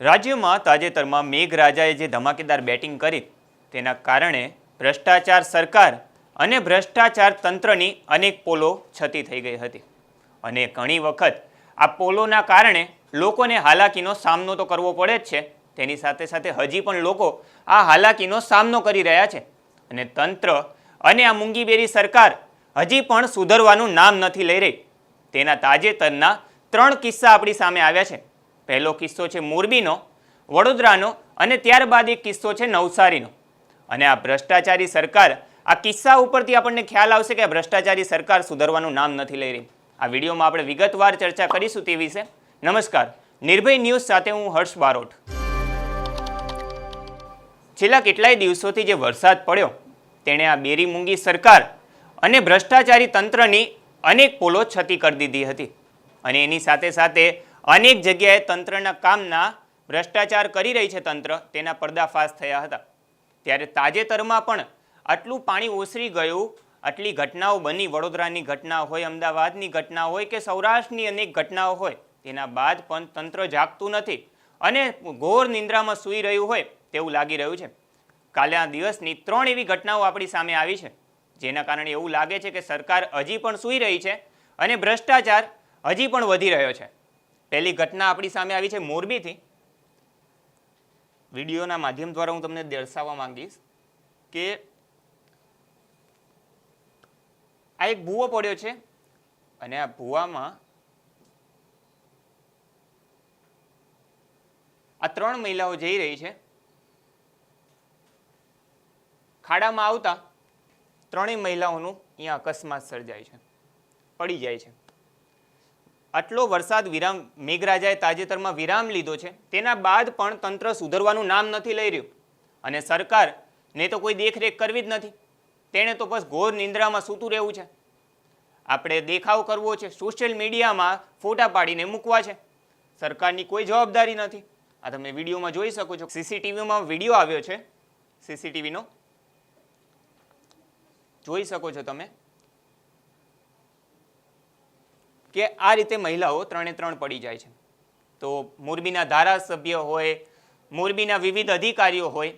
રાજ્યમાં તાજેતરમાં મેઘરાજાએ જે ધમાકેદાર બેટિંગ કરી તેના કારણે ભ્રષ્ટાચાર સરકાર અને ભ્રષ્ટાચાર તંત્રની અનેક પોલો છતી થઈ ગઈ હતી. અને ઘણી વખત આ પોલોના કારણે લોકોને હાલાકીનો સામનો તો કરવો પડે જ છે. તેની સાથે સાથે હજી પણ લોકો આ હાલાકીનો સામનો કરી રહ્યા છે. અને તંત્ર અને આ મૂંગીબેરી સરકાર હજી પણ સુધરવાનું નામ નથી લઈ રહી. તેના તાજેતરના ત્રણ કિસ્સા આપણી સામે આવ્યા છે. પહેલો કિસ્સો છે મોરબીનો, વડોદરાનો અને ત્યારબાદ એક કિસ્સો છે નવસારીનો. અને આ ભ્રષ્ટાચારી સરકાર, આ કિસ્સા ઉપરથી આપણને ખ્યાલ આવશે કે આ ભ્રષ્ટાચારી સરકાર સુધરવાનું નામ નથી લઈ રહી. આ વિડીયોમાં આપણે વિગતવાર ચર્ચા કરીશું તે વિશે. નમસ્કાર, નિર્ભય ન્યૂઝ સાથે હું હર્ષ બારોટ. છેલ્લા કેટલાય દિવસોથી જે વરસાદ પડ્યો, તેણે આ બેરી મૂંગી સરકાર અને ભ્રષ્ટાચારી તંત્રની અનેક પોલો છતી કરી દીધી હતી. અને એની સાથે સાથે અનેક જગ્યાએ તંત્રના કામના ભ્રષ્ટાચાર કરી રહી છે તંત્ર, તેના પર્દાફાશ થયા હતા. ત્યારે તાજેતરમાં પણ આટલું પાણી ઓસરી ગયું, આટલી ઘટનાઓ બની, વડોદરાની ઘટના હોય, અમદાવાદની ઘટના હોય કે સૌરાષ્ટ્રની અનેક ઘટનાઓ હોય, તેના બાદ પણ તંત્ર જાગતું નથી અને ઘોર નિંદ્રામાં સૂઈ રહ્યું હોય તેવું લાગી રહ્યું છે. કાલે આ દિવસની ત્રણ એવી ઘટનાઓ આપણી સામે આવી છે, જેના કારણે એવું લાગે છે કે સરકાર હજી પણ સૂઈ રહી છે અને ભ્રષ્ટાચાર હજી પણ વધી રહ્યો છે. પહેલી ઘટના આપણી સામે આવી છે મોરબીથી. વિડીયોના માધ્યમ દ્વારા હું તમને દર્શાવવા માંગીશ કે આ એક ભૂવો પડ્યો છે અને આ ભૂવામાં આ ત્રણ મહિલાઓ જઈ રહી છે. ખાડામાં આવતા ત્રણેય મહિલાઓનું અહીંયા અકસ્માત સર્જાય છે, પડી જાય છે. આટલો વરસાદ વિરામ મેઘરાજાએ તાજેતરમાં વિરામ લીધો છે, તેના બાદ પણ તંત્ર સુધરવાનું નામ નથી લઈ રહ્યું. અને સરકારને તો કોઈ દેખરેખ કરવી જ નથી. તેણે તો બસ ઘોર નિંદ્રામાં સૂતું રહેવું છે. આપણે દેખાવ કરવો છે, સોશિયલ મીડિયામાં ફોટા પાડીને મૂકવા છે. સરકારની કોઈ જવાબદારી નથી. આ તમે વિડીયોમાં જોઈ શકો છો. સીસીટીવીમાં વીડિયો આવ્યો છે. સીસીટીવીનો જોઈ શકો છો તમે. કે આ રીતે મહિલાઓ ત્રણે ત્રણ પડી જાય છે. તો મોરબીના ધારાસભ્ય હોય, મોરબીના વિવિધ અધિકારીઓ હોય,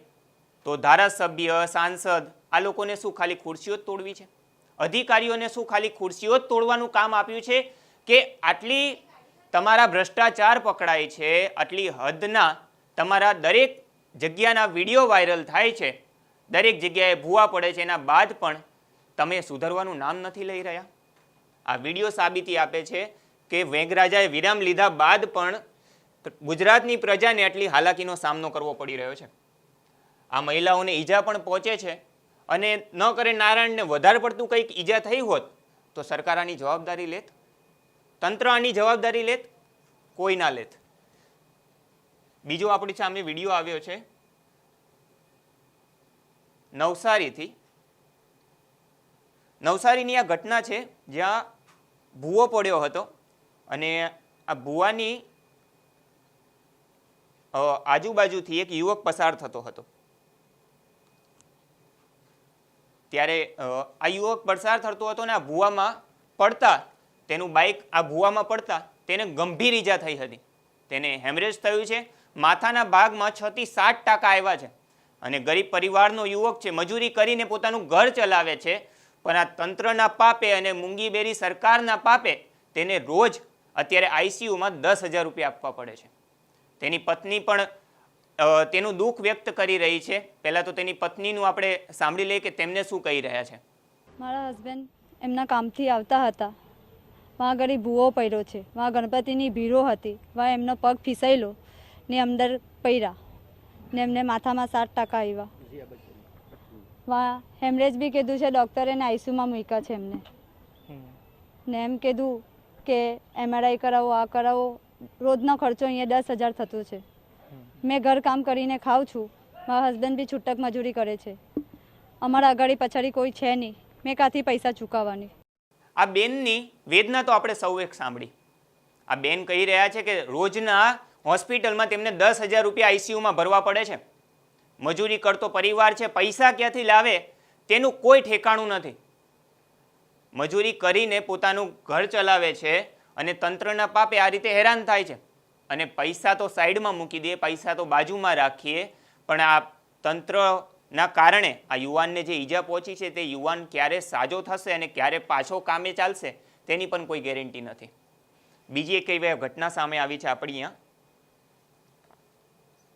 તો ધારાસભ્ય, સાંસદ, આ લોકોને શું ખાલી ખુરશીઓ જ તોડવી છે? અધિકારીઓને શું ખાલી ખુરશીઓ જ તોડવાનું કામ આપ્યું છે કે આટલી તમારા ભ્રષ્ટાચાર પકડાય છે, આટલી હદના તમારા દરેક જગ્યાના વીડિયો વાયરલ થાય છે, દરેક જગ્યાએ ભૂવા પડે છે, એના બાદ પણ તમે સુધરવાનું નામ નથી લઈ રહ્યા? આ વીડિયો સાબિતી આપે છે કે વેંગરાજાએ વિરામ લીધા બાદ પણ ગુજરાતની પ્રજાને આટલી હાલાકીનો સામનો કરવો પડી રહ્યો છે. આ મહિલાઓને ઈજા પણ પહોંચે છે અને ન કરે નારાયણને વધારે પડતું કંઈક ઈજા થઈ હોત તો સરકાર આની જવાબદારી લેત, તંત્ર આની જવાબદારી લેત, કોઈ ના લેત. બીજો આપણી સામે વીડિયો આવ્યો છે નવસારીથી. નવસારીની આ ઘટના છે જ્યાં ભૂવો પડ્યો હતો અને આ ભૂવાની આજુબાજુથી એક યુવક પસાર થતો હતો. ત્યારે આ યુવક પસાર થતો હતો ને આ ભૂવામાં પડતા, તેનું બાઇક આ ભૂવામાં પડતા તેને ગંભીર ઈજા થઈ હતી. તેને હેમરેજ થયું છે, માથાના ભાગમાં છ થી સાત ટકા આવ્યા છે. અને ગરીબ પરિવારનો યુવક છે, મજૂરી કરીને પોતાનું ઘર ચલાવે છે પણ આ તંત્રના પાપે અને મૂંગીબેરી સરકારના પાપે તેને રોજ અત્યારે આઈસીયુમાં દસ હજાર રૂપિયા આપવા પડે છે. તેની પત્ની પણ તેનું દુઃખ વ્યક્ત કરી રહી છે. પહેલાં તો તેની પત્નીનું આપણે સાંભળી લઈએ કે તેમને શું કહી રહ્યા છે. મારા હસબન્ડ એમના કામથી આવતા હતા. વાં ઘડી ભૂવો પડ્યો છે. વાં ગણપતિની ભીરો હતી. વાં એમનો પગ ફીસાયેલો ને અંદર પડ્યા ને એમને માથામાં સાત ટકા આવ્યા હેમરેજ બી કીધું છે ડૉક્ટરે ને આઈસીયુમાં મૂક્યા છે એમને. ને એમ કીધું કે એમઆરઆઈ કરાવો આ કરાવો. રોજનો ખર્ચો અહીંયા દસ હજાર થતો છે. મેં ઘર કામ કરીને ખાઉં છું. મારા હસબન્ડ બી છૂટક મજૂરી કરે છે. અમારા અગાડી પછાડી કોઈ છે નહીં. મેં કાંથી પૈસા ચૂકવવાની? આ બેનની વેદના તો આપણે સૌ એક સાંભળી. આ બેન કહી રહ્યા છે કે રોજના હોસ્પિટલમાં તેમને દસ હજાર રૂપિયા આઈસીયુમાં ભરવા પડે છે. મજૂરી કરતો પરિવાર છે, પૈસા ક્યાંથી લાવે તેનું કોઈ ઠેકાણું નથી. મજૂરી કરીને પોતાનું ઘર ચલાવે છે અને તંત્રના પાપે આ રીતે હેરાન થાય છે. અને પૈસા તો સાઈડમાં મૂકી દઈએ, પૈસા તો બાજુમાં રાખીએ, પણ આ તંત્રના કારણે આ યુવાનને જે ઈજા પહોંચી છે તે યુવાન ક્યારે સાજો થશે અને ક્યારે પાછો કામે ચાલશે તેની પણ કોઈ ગેરંટી નથી. બીજી એક એવી ઘટના સામે આવી છે આપણી અહીંયા.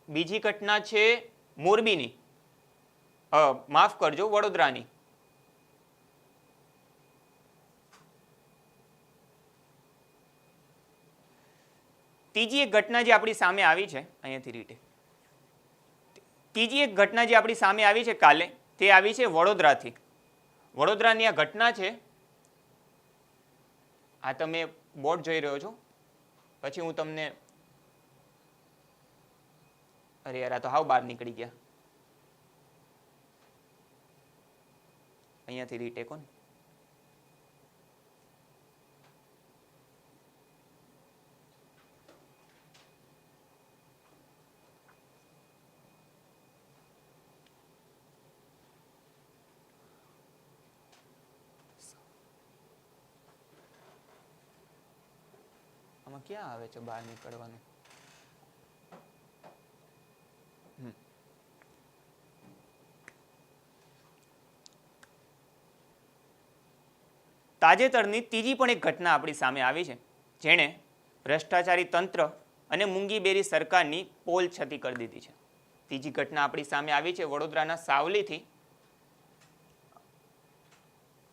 બીજી ઘટના છે મોરબીની. માફ કરજો, વડોદરાની. ત્રીજી એક ઘટના જે આપણી સામે આવી છે, અહીંયાથી રીતે. ત્રીજી એક ઘટના જે આપણી સામે આવી છે કાલે, તે આવી છે વડોદરાથી. વડોદરાની આ ઘટના છે, આ તમે બોર્ડ જોઈ રહ્યો છો. પછી હું તમને અરે યાર આ તો હાવ બહાર નીકળી ગયા. અહીંયાથી રીટેકો ને. આમાં ક્યાં આવે છે બહાર નીકળવાનું? તાજેતરની ત્રીજી પણ એક ઘટના આપણી સામે આવી છે, જેણે ભ્રષ્ટાચારી તંત્ર અને મૂંગીબેરી સરકારની પોલ છતી કરી દીધી છે. ત્રીજી ઘટના આપણી સામે આવી છે વડોદરાના સાવલીથી.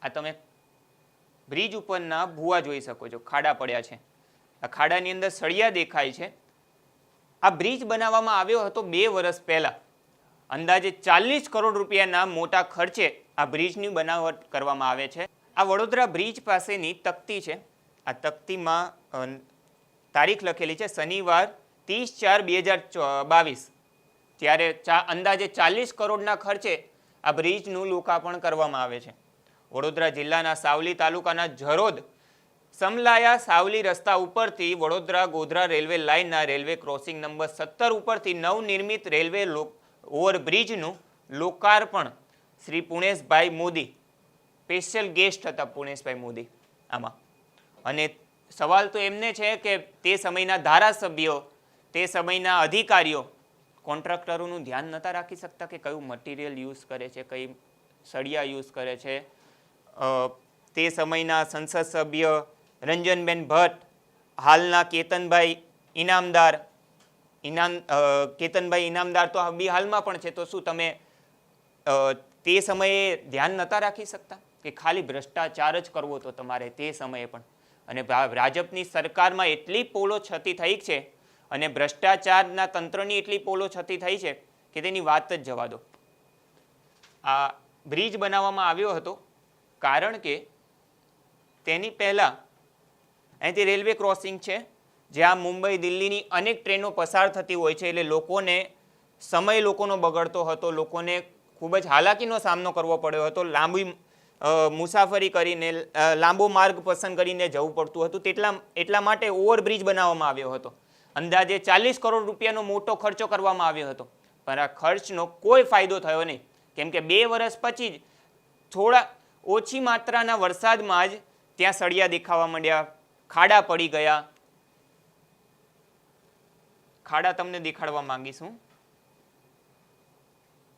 આ તમે બ્રિજ ઉપરના ભૂવા જોઈ શકો છો, ખાડા પડ્યા છે. આ ખાડાની અંદર સળિયા દેખાય છે. આ બ્રિજ બનાવવામાં આવ્યો હતો બે વર્ષ પહેલાં. અંદાજે ચાલીસ કરોડ રૂપિયાના મોટા ખર્ચે આ બ્રિજની બનાવટ કરવામાં આવે છે. આ વડોદરા બ્રિજ પાસેની તકતી છે. આ તકતીમાં તારીખ લખેલી છે શનિવાર ત્રીસ ચાર બે હજાર બાવીસ ત્યારે ચા, અંદાજે ચાલીસ કરોડના ખર્ચે આ બ્રિજનું લોકાર્પણ કરવામાં આવે છે. વડોદરા જિલ્લાના સાવલી તાલુકાના ઝરોદ સમલાયા સાવલી રસ્તા ઉપરથી વડોદરા ગોધરા રેલવે લાઇનના રેલવે ક્રોસિંગ નંબર સત્તર ઉપરથી નવનિર્મિત રેલવે ઓવરબ્રિજનું લોકાર્પણ શ્રી પુણેશભાઈ મોદી સ્પેશિયલ ગેસ્ટ હતા પુણેશભાઈ મોદી, આમાં. અને સવાલ તો એમને છે કે તે સમયના ધારાસભ્યો, તે સમયના અધિકારીઓ કોન્ટ્રાક્ટરોનું ધ્યાન નહોતા રાખી શકતા કે કયું મટીરિયલ યુઝ કરે છે, કઈ સળિયા યુઝ કરે છે? તે સમયના સંસદ સભ્ય રંજનબેન ભટ્ટ, હાલના કેતનભાઈ ઇનામદાર, ઇનામ કેતનભાઈ ઇનામદાર તો બી હાલમાં પણ છે, તો શું તમે તે સમયે ધ્યાન નહોતા રાખી શકતા? કે ખાલી ભ્રષ્ટાચાર જ કરવો તો તમારે તે સમયે પણ. અને ભાજપની સરકારમાં એટલી પોલો છતી થઈ છે અને ભ્રષ્ટાચારના તંત્રની એટલી પોલો છતી થઈ છે કે તેની વાત જ જવા દો. આ બ્રિજ બનાવવામાં આવ્યો હતો કારણ કે તેની પહેલાં અહીંથી રેલવે ક્રોસિંગ છે, જ્યાં મુંબઈ દિલ્હીની અનેક ટ્રેનો પસાર થતી હોય છે એટલે લોકોને સમય લોકોનો બગડતો હતો, લોકોને ખૂબ જ હાલાકીનો સામનો કરવો પડ્યો હતો, લાંબી મુસાફરી કરીને લાંબો માર્ગ પસંદ કરીને જવું પડતું હતું. તેટલા, એટલા માટે ઓવરબ્રિજ બનાવવામાં આવ્યો હતો. અંદાજે ચાલીસ કરોડ રૂપિયાનો મોટો ખર્ચો કરવામાં આવ્યો હતો. પણ આ ખર્ચનો કોઈ ફાયદો થયો નહીં. કેમ કે બે વર્ષ પછી જ થોડા ઓછી માત્રાના વરસાદમાં જ ત્યાં સળિયા દેખાવા માંડ્યા, ખાડા પડી ગયા. ખાડા તમને દેખાડવા માંગીશું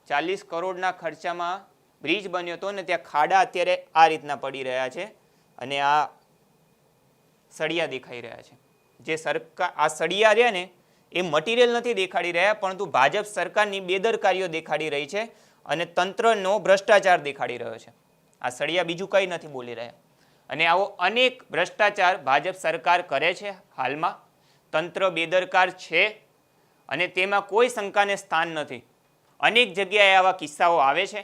ચાલીસ કરોડના ખર્ચામાં બ્રિજ બન્યો હતો ને ત્યાં ખાડા અત્યારે આ રીતના પડી રહ્યા છે અને આ સળિયા દેખાઈ રહ્યા છે. જે સરકાર આ સળિયા રહ્યા ને એ મટીરિયલ નથી દેખાડી રહ્યા, પરંતુ ભાજપ સરકારની બેદરકારીઓ દેખાડી રહી છે અને તંત્રનો ભ્રષ્ટાચાર દેખાડી રહ્યો છે. આ સળિયા બીજું કંઈ નથી બોલી રહ્યા. અને આવો અનેક ભ્રષ્ટાચાર ભાજપ સરકાર કરે છે હાલમાં. તંત્ર બેદરકાર છે અને તેમાં કોઈ શંકાને સ્થાન નથી. અનેક જગ્યાએ આવા કિસ્સાઓ આવે છે.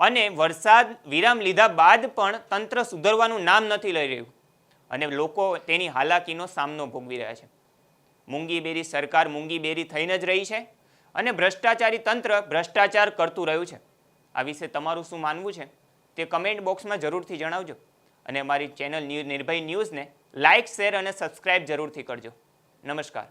અને વરસાદ વિરામ લીધા બાદ પણ તંત્ર સુધરવાનું નામ નથી લઈ રહ્યું. અને લોકો તેની હાલાકીનો સામનો ભોગવી રહ્યા છે. મૂંગીબેરી સરકાર મૂંગીબેરી થઈને જ રહી છે અને ભ્રષ્ટાચારી તંત્ર ભ્રષ્ટાચાર કરતું રહ્યું છે. આ વિશે તમારું શું માનવું છે? તે કમેન્ટ બોક્સમાં જરૂરથી જણાવજો. અને અમારી ચેનલ ન્યૂઝ નિર્ભય ન્યૂઝને લાઇક શેર અને સબસ્ક્રાઇબ જરૂરથી કરજો. નમસ્કાર.